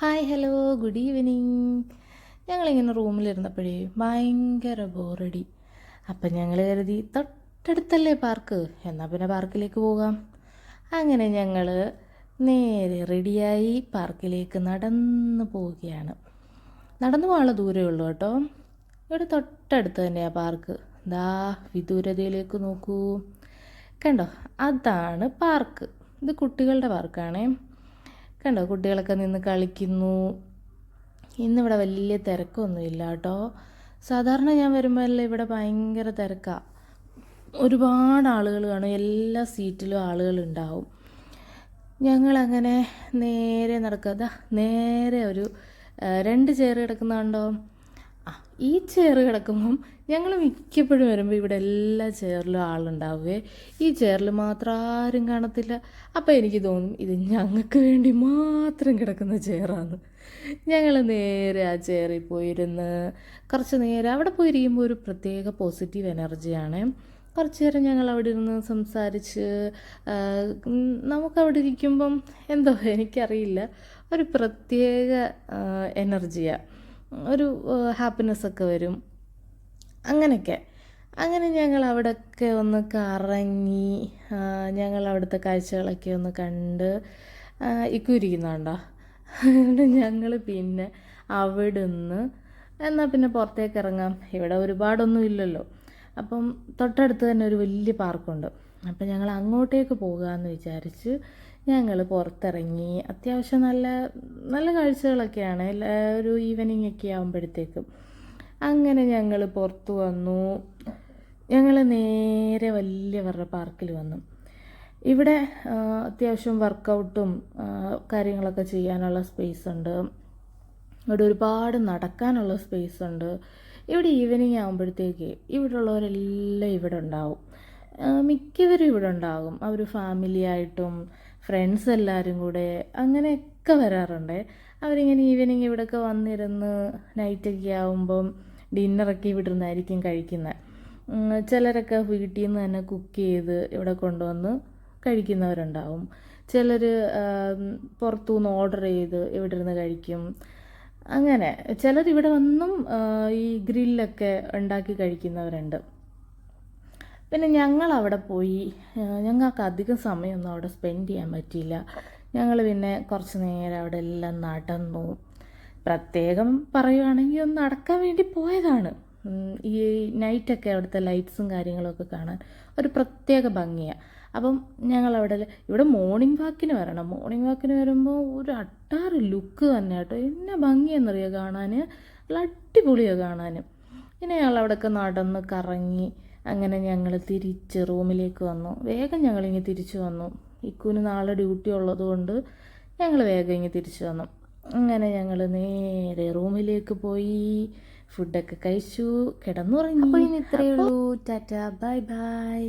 Hi hello good evening. ഞങ്ങളിങ്ങനെ റൂമിലിരുന്നപ്പോഴേ ഭയങ്കര ബോറടി. അപ്പം ഞങ്ങൾ കരുതി തൊട്ടടുത്തല്ലേ പാർക്ക് എന്നാൽ പിന്നെ പാർക്കിലേക്ക് പോകാം. അങ്ങനെ ഞങ്ങൾ നേരെ റെഡിയായി പാർക്കിലേക്ക് നടന്നു പോവുകയാണ്. നടന്നു പോകാനുള്ള ദൂരമേ ഉള്ളൂ കേട്ടോ. ഇവിടെ തൊട്ടടുത്ത് തന്നെയാണ് പാർക്ക്. ദാ വിദൂരതയിലേക്ക് നോക്കൂ. കണ്ടോ? അതാണ് പാർക്ക്. ഇത് കുട്ടികളുടെ പാർക്കാണേ. കണ്ടോ? കുട്ടികളൊക്കെ നിന്ന് കളിക്കുന്നു. ഇന്നിവിടെ വലിയ തിരക്കൊന്നുമില്ല കേട്ടോ. സാധാരണ ഞാൻ വരുമ്പോഴല്ലേ ഇവിടെ ഭയങ്കര തിരക്കാണ് ഒരുപാട് ആളുകൾ കാണും. എല്ലാ സീറ്റിലും ആളുകളുണ്ടാവും ഞങ്ങളങ്ങനെ നേരെ നടക്കുക നേരെ ഒരു രണ്ട് ചെയർ കിടക്കുന്ന കണ്ടോ ഈ ചെയർ കിടക്കുമ്പം ഞങ്ങൾ മിക്കപ്പോഴും വരുമ്പോൾ ഇവിടെ എല്ലാ ചെയറിലും ആളുണ്ടാവുകയെ ഈ ചെയറിൽ മാത്രം ആരും കാണത്തില്ല. അപ്പോൾ എനിക്ക് തോന്നും ഇത് ഞങ്ങൾക്ക് വേണ്ടി മാത്രം കിടക്കുന്ന ചെയറാണ് ഞങ്ങൾ നേരെ ആ ചെയറിൽ പോയിരുന്ന് കുറച്ച് നേരം അവിടെ പോയിരിക്കുമ്പോൾ ഒരു പ്രത്യേക പോസിറ്റീവ് എനർജിയാണ് കുറച്ച് നേരം ഞങ്ങൾ അവിടെ ഇരുന്ന് സംസാരിച്ച് നമുക്കവിടെ ഇരിക്കുമ്പം എന്തോ എനിക്കറിയില്ല. ഒരു പ്രത്യേക എനർജിയാണ് ഒരു ഹാപ്പിനെസ് ഒക്കെ വരും. അങ്ങനെയൊക്കെ. അങ്ങനെ ഞങ്ങൾ അവിടെയൊക്കെ ഒന്ന് കറങ്ങി ഞങ്ങൾ അവിടുത്തെ കാഴ്ചകളൊക്കെ ഒന്ന് കണ്ട് ഇക്കുരിക്കുന്നുണ്ടോ അതുകൊണ്ട് ഞങ്ങൾ പിന്നെ അവിടുന്ന് എന്നാൽ പിന്നെ പുറത്തേക്ക് ഇറങ്ങാം. ഇവിടെ ഒരുപാടൊന്നും ഇല്ലല്ലോ. അപ്പം തൊട്ടടുത്ത് തന്നെ ഒരു വലിയ പാർക്കുണ്ട് അപ്പം ഞങ്ങൾ അങ്ങോട്ടേക്ക് പോകാമെന്ന് വിചാരിച്ച് ഞങ്ങൾ പുറത്തിറങ്ങി. അത്യാവശ്യം നല്ല നല്ല കാഴ്ചകളൊക്കെയാണ്. എല്ലാ ഒരു ഈവനിങ് ഒക്കെ ആകുമ്പോഴത്തേക്കും അങ്ങനെ ഞങ്ങൾ പുറത്ത് വന്നു. ഞങ്ങൾ നേരെ വലിയ വലിയവരുടെ പാർക്കിൽ വന്നു. ഇവിടെ അത്യാവശ്യം വർക്കൗട്ടും കാര്യങ്ങളൊക്കെ ചെയ്യാനുള്ള സ്പേസ് ഉണ്ട്. ഇവിടെ ഒരുപാട് നടക്കാനുള്ള സ്പേസ് ഉണ്ട്. ഇവിടെ ഈവനിങ് ആകുമ്പോഴത്തേക്ക് ഇവിടെ ഉള്ളവരെല്ലാം ഇവിടെ ഉണ്ടാവും. മിക്കവരും ഇവിടെ ഉണ്ടാകും. അവർ ഫാമിലി ആയിട്ടും ഫ്രണ്ട്സ് എല്ലാവരും കൂടെ അങ്ങനെയൊക്കെ വരാറുണ്ട്. അവരിങ്ങനെ ഈവനിങ് ഇവിടെയൊക്കെ വന്നിരുന്ന് നൈറ്റൊക്കെ ആകുമ്പം ഡിന്നറൊക്കെ ഇവിടെ നിന്നായിരിക്കും കഴിക്കുന്നത് ചിലരൊക്കെ വീട്ടിൽ നിന്ന് തന്നെ കുക്ക് ചെയ്ത് ഇവിടെ കൊണ്ടുവന്ന് കഴിക്കുന്നവരുണ്ടാവും. ചിലർ പുറത്തുനിന്ന് ഓർഡർ ചെയ്ത് ഇവിടെ ഇരുന്ന് കഴിക്കും. അങ്ങനെ ചിലർ ഇവിടെ വന്നും ഈ ഗ്രില്ലൊക്കെ ഉണ്ടാക്കി കഴിക്കുന്നവരുണ്ട്. പിന്നെ ഞങ്ങൾ അവിടെ പോയി ഞങ്ങൾക്ക് അധികം സമയമൊന്നും അവിടെ സ്പെൻഡ് ചെയ്യാൻ പറ്റിയില്ല. ഞങ്ങൾ പിന്നെ കുറച്ച് നേരം അവിടെ എല്ലാം നടന്നു. പ്രത്യേകം പറയുവാണെങ്കിൽ ഒന്ന് നടക്കാൻ വേണ്ടി പോയതാണ്. ഈ നൈറ്റൊക്കെ അവിടുത്തെ ലൈറ്റ്സും കാര്യങ്ങളൊക്കെ കാണാൻ ഒരു പ്രത്യേക ഭംഗിയാണ് അപ്പം ഞങ്ങൾ അവിടെ ഇവിടെ മോർണിംഗ് വാക്കിന് വരണം. മോർണിംഗ് വാക്കിന് വരുമ്പോൾ ഒരു അട്ടാറ് ലുക്ക് തന്നെ കേട്ടോ. എന്നെ ഭംഗിയെന്നറിയോ കാണാൻ നല്ല അടിപൊളിയാണ് കാണാൻ പിന്നെ ഞങ്ങൾ അവിടെയൊക്കെ നടന്ന് കറങ്ങി. അങ്ങനെ ഞങ്ങൾ തിരിച്ച് റൂമിലേക്ക് വന്നു. വേഗം ഞങ്ങളിങ്ങ് തിരിച്ചു വന്നു. ഇക്കുന് നാളെ ഡ്യൂട്ടി ഉള്ളതുകൊണ്ട് ഞങ്ങൾ വേഗം ഇങ്ങ് തിരിച്ചു വന്നു. അങ്ങനെ ഞങ്ങൾ നേരെ റൂമിലേക്ക് പോയി. ഫുഡൊക്കെ കഴിച്ചു. കിടന്നുറങ്ങി. അപ്പോൾ ഇനി ഇത്രയേ ഉള്ളൂ. ടാറ്റ. Bye bye.